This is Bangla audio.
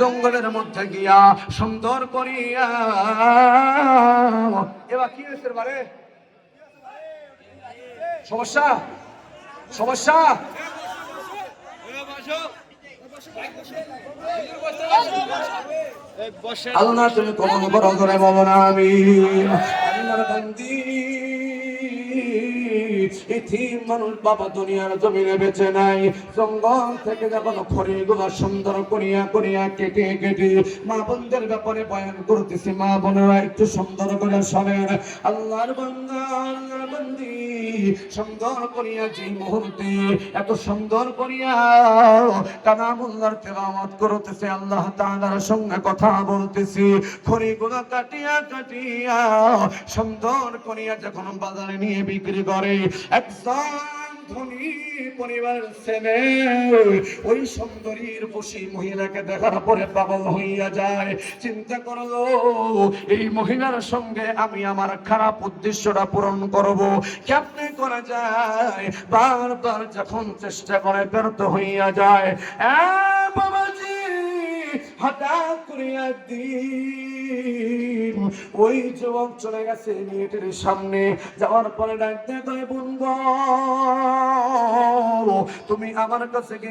জঙ্গলের মধ্যে গিয়া সুন্দর করিয়া। এবার কি হয়েছে বারে? সমস্যা? সমস্যা? আল্লাহ তুমি কবল বড় করে বলো না আমি আল্লাহর ইথিম মানুষ বাবা দুনিয়ার জমিনে বেঁচে নাই। জঙ্গল থেকে যখন খড়িগুলো সুন্দর করিয়া করিয়া কেটে কেটে মা বোনদের ব্যাপারে বয়ান করতেছি, মা বোনেরা একটু সুন্দর করে শোনেন। আল্লাহর বান্দা, আল্লাহর বান্দি সুন্দর করিয়া যে মুহূর্তে, এত সুন্দর করিয়া কানামুল্লার তেলাওয়াত করতেছে, আল্লাহ তাআলার সঙ্গে কথা বলতেছি। খড়িগুলো কাটিয়া কাটিয়া সুন্দর করিয়া যখন বাজারে নিয়ে বিক্রি করে, একজন ওই সুন্দরীর বসি মহিলাকে দেখার পরে পাগল হইয়া যায়। চিন্তা করল, এই মহিলার সঙ্গে আমি আমার খারাপ উদ্দেশ্যটা পূরণ করব। কেমনে করা যায়? বারবার যখন চেষ্টা করে ব্যর্থ হইয়া যায়। বাবাজি, হঠাৎ করে একদিন ওই যুবক চলে গেছে মেয়েটির সামনে। যাওয়ার পরে ডাকতে তাই বন্ধু তুমি আমার কাছে কি